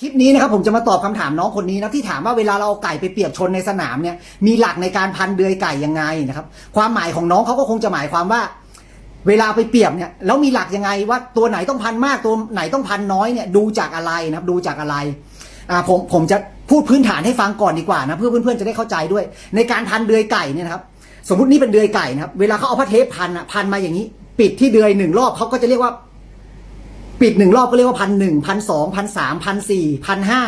คลิปนี้นะครับผมจะมาตอบคำถามน้องคนนี้นะที่ถามว่าเวลาเราเอาไก่ไปเปรียบชนในสนามเนี่ยมีหลักในการพันเดือยไก่ยังไงนะครับ ความหมายของน้องเขาก็คงจะหมายความว่า เวลาไปเปรียบเนี่ยแล้วมีหลักยังไงว่าตัวไหนต้องพันมากตัวไหนต้องพันน้อยเนี่ยดูจากอะไรนะครับดูจากอะไรอ่าผมผมจะพูดพื้นฐานให้ฟังก่อนดีกว่านะเพื่อเพื่อนๆจะได้เข้าใจด้วย ในการพันเดือยไก่เนี่ยนะครับสมมตินี่เป็นเดือยไก่นะครับเวลาเขาเอาผ้าเทปพันอะพันมาอย่างนี้ ปิดที่เดือยหนึ่งรอบเขาก็จะเรียกว่า ปิดหนึ่งรอบก็เรียกว่าพันหนึ่งพันสองพันสามพันสี่พันห้า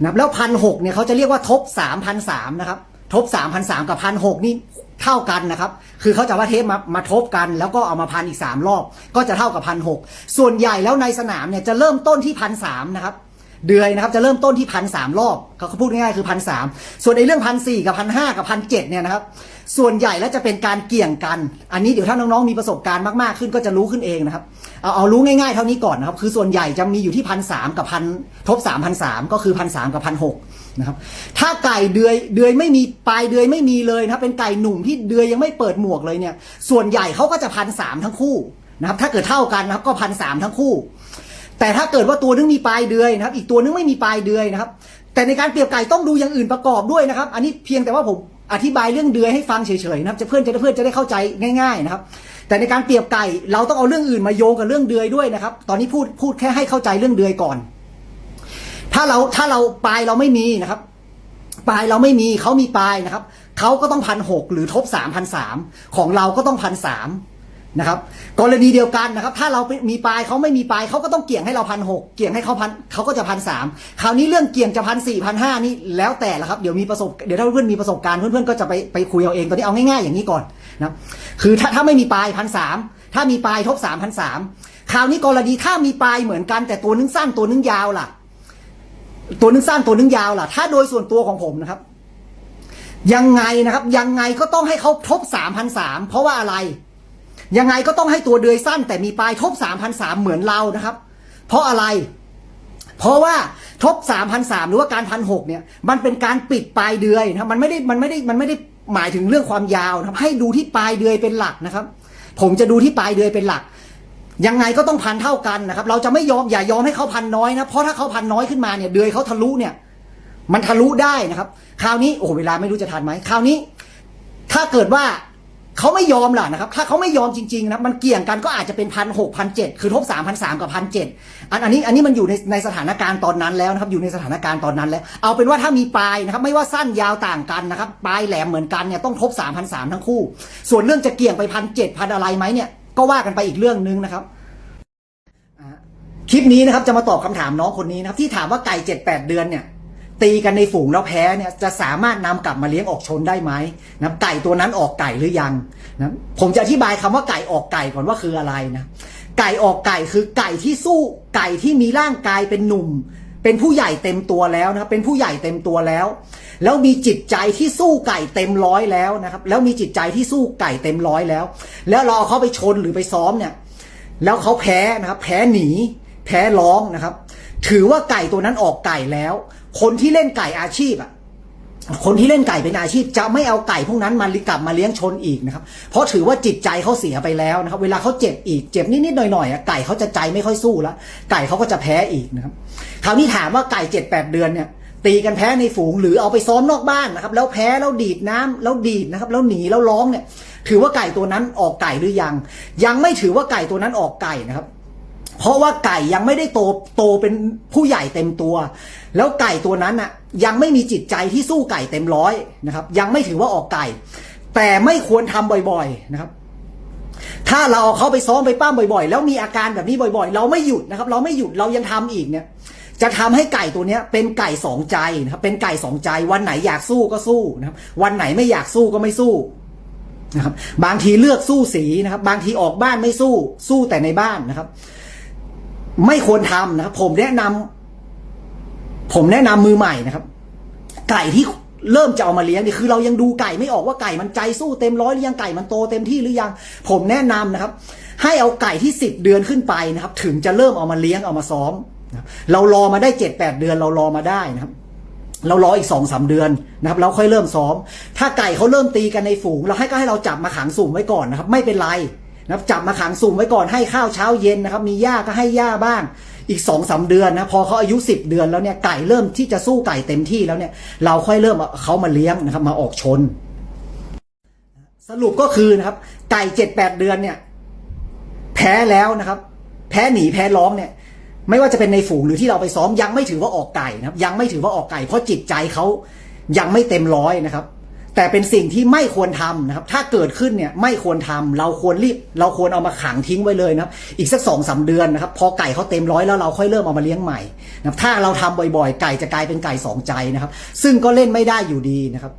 นะครับแล้วพันหกเนี่ยเขาจะเรียกว่าทบสามพันสามนะครับทบสามพันสามกับพันหกนี่เท่ากันนะครับ คือเขาจะว่าเทปมามาทบกัน แล้วก็เอามาพันอีกสามรอบ ก็จะเท่ากับพันหกส่วนใหญ่แล้วในสนามเนี่ยจะเริ่มต้นที่พันสามนะครับ เดือยนะครับจะเริ่มต้นที่พันสามรอบเขาพูดง่ายๆคือพันสามส่วนในเรื่องพันสี่กับพันห้ากับพันเจ็ดเนี่ยนะครับส่วนใหญ่แล้วจะเป็นการเกี่ยงกัน อันนี้เดี๋ยวถ้าน้องๆมีประสบการณ์มากๆขึ้นก็จะรู้ขึ้นเองนะครับเอาเอารู้ง่ายๆเท่านี้ก่อนนะครับคือส่วนใหญ่จะมีอยู่ที่พันสามกับพันทบสามพันสามก็คือพันสามกับพันหกนะครับถ้าไก่เดือยเดือยไม่มีปลายเดือยไม่มีเลยนะครับเป็นไก่หนุ่มที่เดือยยังไม่เปิดหมวกเลยเนี่ยส่วนใหญ่เขาก็จะพันสามทั้งคู่นะครับถ้าเกิดเท่ากันนะครับก็พันสามทั้งคู่ แต่ถ้าเกิดว่าตัวนึงมีปลายเดือยนะครับ อีกตัวนึงไม่มีปลายเดือยนะครับ แต่ในการเปรียบไก่ต้องดูอย่างอื่นประกอบด้วยนะครับ อันนี้เพียงแต่ว่าผมอธิบายเรื่องเดือยให้ฟังเฉยๆนะครับ จะเพื่อนจะได้เพื่อนจะได้เข้าใจง่าย ๆ นะครับ แต่ในการเปรียบไก่เราต้องเอาเรื่องอื่นมาโยงกับเรื่องเดือยด้วยนะครับ ตอนนี้พูดพูดแค่ให้เข้าใจเรื่องเดือยก่อน ถ้าเราถ้าเราปลายเราไม่มีนะครับปลายเราไม่มีเขามีปลายนะครับเขาก็ต้องพันหกหรือทบสามพันสามของเราก็ต้องพันสาม นะครับ กรณีเดียวกันนะครับ ถ้าเรามีปลายเขาไม่มีปลายเขาก็ต้องเกี่ยงให้เราพันหกเกี่ยงให้เขาพันเขาก็จะพันสามคราวนี้เรื่องเกี่ยงจะพันสี่พันห้านี่แล้วแต่ละครับเดี๋ยวมีประสบเดี๋ยวถ้าเพื่อนมีประสบการณ์เพื่อนๆก็จะไปไปคุยเอาเองตอนนี้เอาง่ายๆอย่างนี้ก่อนนะคือถ้าถ้าไม่มีปลายพันสามถ้ามีปลายทบสามพันสามคราวนี้กรณีถ้ามีปลายเหมือนกันแต่ตัวนึงสั้นตัวนึงยาวล่ะ ตัวนึงสั้นตัวนึงยาวล่ะ ถ้าโดยส่วนตัวของผมนะครับยังไงนะครับ ยังไงก็ต้องให้เขาทบสามพันสามเพราะว่าอะไร ยังไงก็ต้องให้ตัวเดือยสั้น แต่มีปลายทบสามพันสามเหมือนเรานะครับ เพราะอะไร เพราะว่าทบสามพันสามหรือว่าการพันหกเนี่ย มันเป็นการปิดปลายเดือยนะมันไม่ได้มันไม่ได้มันไม่ได้หมายถึงเรื่องความยาวนะครับ ให้ดูที่ปลายเดือยเป็นหลักนะครับ ผมจะดูที่ปลายเดือยเป็นหลักยังไงก็ต้องพันเท่ากันนะครับ เราจะไม่ยอมอย่ายอมให้เขาพันน้อยนะ เพราะถ้าเขาพันน้อยขึ้นมาเนี่ยเดือยเขาทะลุเนี่ย มันทะลุได้นะครับ คราวนี้โอ้เวลาไม่รู้จะทันไหมคราวนี้ ถ้าเกิดว่า เขาไม่ยอมล่ะนะครับ ถ้าเขาไม่ยอมจริงๆนะมันเกี่ยงกันก็อาจจะเป็นพันหกพันเจ็ดคือทบสามพันสามกับพันเจ็ดอันอันนี้อันนี้มันอยู่ในในสถานการณ์ตอนนั้นแล้วนะครับ อยู่ในสถานการณ์ตอนนั้นแล้ว เอาเป็นว่าถ้ามีปลายนะครับ ไม่ว่าสั้นยาวต่างกันนะครับ ปลายแหลมเหมือนกันเนี่ยต้องทบสามพันสามทั้งคู่ ส่วนเรื่องจะเกี่ยงไปพันเจ็ดพันอะไรไหมเนี่ย ก็ว่ากันไปอีกเรื่องนึงนะครับคลิปนี้นะครับจะมาตอบคำถามน้องคนนี้นะครับที่ถามว่าไก่เจ็ดแปดเดือนเนี่ย ตีกันในฝูงแล้วแพ้เนี่ยจะสามารถนำกลับมาเลี้ยงออกชนได้ไหมนะไก่ตัวนั้นออกไก่หรือยังนะผมจะอธิบายคำว่าไก่ออกไก่ก่อนว่าคืออะไรนะไก่ออกไก่คือไก่ที่สู้ไก่ที่มีร่างกายเป็นหนุ่ม เป็นผู้ใหญ่เต็มตัวแล้วนะครับเป็นผู้ใหญ่เต็มตัวแล้ว แล้วมีจิตใจที่สู้ไก่เต็มร้อยแล้วนะครับ แล้วมีจิตใจที่สู้ไก่เต็มร้อยแล้ว แล้วเราเอาเขาไปชนหรือไปซ้อมเนี่ย แล้วเขาแพ้นะครับ แพ้หนี แพ้ร้องนะครับ ถือว่าไก่ตัวนั้นออกไก่แล้ว คนที่เล่นไก่อาชีพอะคนที่เล่นไก่เป็นอาชีพจะไม่เอาไก่พวกนั้นมากลับมาเลี้ยงชนอีกนะครับ เพราะถือว่าจิตใจเขาเสียไปแล้วนะครับ เวลาเขาเจ็บอีกเจ็บนิดๆหน่อยๆอะไก่เขาจะใจไม่ค่อยสู้แล้วไก่เขาก็จะแพ้อีกนะครับคราวนี้ถามว่าไก่เจ็ดแปดเดือนเนี่ย ตีกันแพ้ในฝูงหรือเอาไปซ้อมนอกบ้านนะครับ แล้วแพ้แล้วดีดน้ำแล้วดีดนะครับ แล้วหนีแล้วร้องเนี่ย ถือว่าไก่ตัวนั้นออกไก่หรือยัง ยังไม่ถือว่าไก่ตัวนั้นออกไก่นะครับ เพราะว่าไก่ยังไม่ได้โตโตเป็นผู้ใหญ่เต็มตัว แล้วไก่ตัวนั้นน่ะยังไม่มีจิตใจที่สู้ไก่เต็มร้อยนะครับ ยังไม่ถือว่าออกไก่ แต่ไม่ควรทำบ่อยๆนะครับ ถ้าเราเอาเขาไปซ้อมไปป้ามบ่อยๆ แล้วมีอาการแบบนี้บ่อยๆ เราไม่หยุดนะครับ เราไม่หยุดเรายังทำอีกเนี่ยจะทำให้ไก่ตัวเนี้ยเป็นไก่สองใจนะครับเป็นไก่สองใจวันไหนอยากสู้ก็สู้นะครับ วันไหนไม่อยากสู้ก็ไม่สู้นะครับบางทีเลือกสู้สีนะครับ บางทีออกบ้านไม่สู้สู้แต่ในบ้านนะครับ ไม่ควรทำนะครับ ผมแนะนำผมแนะนำมือใหม่นะครับ ไก่ที่เริ่มจะเอามาเลี้ยงนี่คือเรายังดูไก่ไม่ออกว่าไก่มันใจสู้เต็มร้อยหรือยังไก่มันโตเต็มที่หรือยัง ผมแนะนำนะครับ ให้เอาไก่ที่สิบเดือนขึ้นไปนะครับ ถึงจะเริ่มเอามาเลี้ยงเอามาซ้อมนะรเรารอมาได้เจ็ดแปดเดือนเรารอมาได้นะครับ เรารออีกสองสาเดือนนะครับเราค่อยเริ่มซ้อม ถ้าไก่เขาเริ่มตีกันในฝูง เราให้ก็ให้เราจับมาขังสุ่มไว้ก่อนนะครับ ไม่เป็นไร นะครับจับมาขังสุ่มไว้ก่อนให้ข้าวเช้าเย็นนะครับ มีหญ้าก็ให้หญ้าบ้างอีกสองสาเดือนนะพอเขาอายุ 10 เดือนแล้วเนี่ยไก่เริ่มที่จะสู้ไก่เต็มที่แล้วเนี่ยเราค่อยเริ่มเอาเขามาเลี้ยงนะครับมาออกชน สรุปก็คือนะครับ ไก่เจ็ดแปดเดือนเนี่ย แพ้แล้วนะครับ แพ้หนีแพ้ร้องเนี่ย ไม่ว่าจะเป็นในฝูงหรือที่เราไปซ้อมยังไม่ถือว่าออกไก่นะครับ ยังไม่ถือว่าออกไก่ เพราะจิตใจเขายังไม่เต็มร้อยนะครับ แต่เป็นสิ่งที่ไม่ควรทำนะครับ ถ้าเกิดขึ้นเนี่ยไม่ควรทำเราควรรีบ เราควรเอามาขังทิ้งไว้เลยนะครับ อีกสักสองสาเดือนนะครับ พอไก่เขาเต็มร้อยแล้วเราค่อยเริ่มเอามาเลี้ยงใหม่นะครับ ถ้าเราทำบ่อยๆ ไก่จะกลายเป็นไก่สองใจนะครับ ซึ่งก็เล่นไม่ได้อยู่ดีนะครับ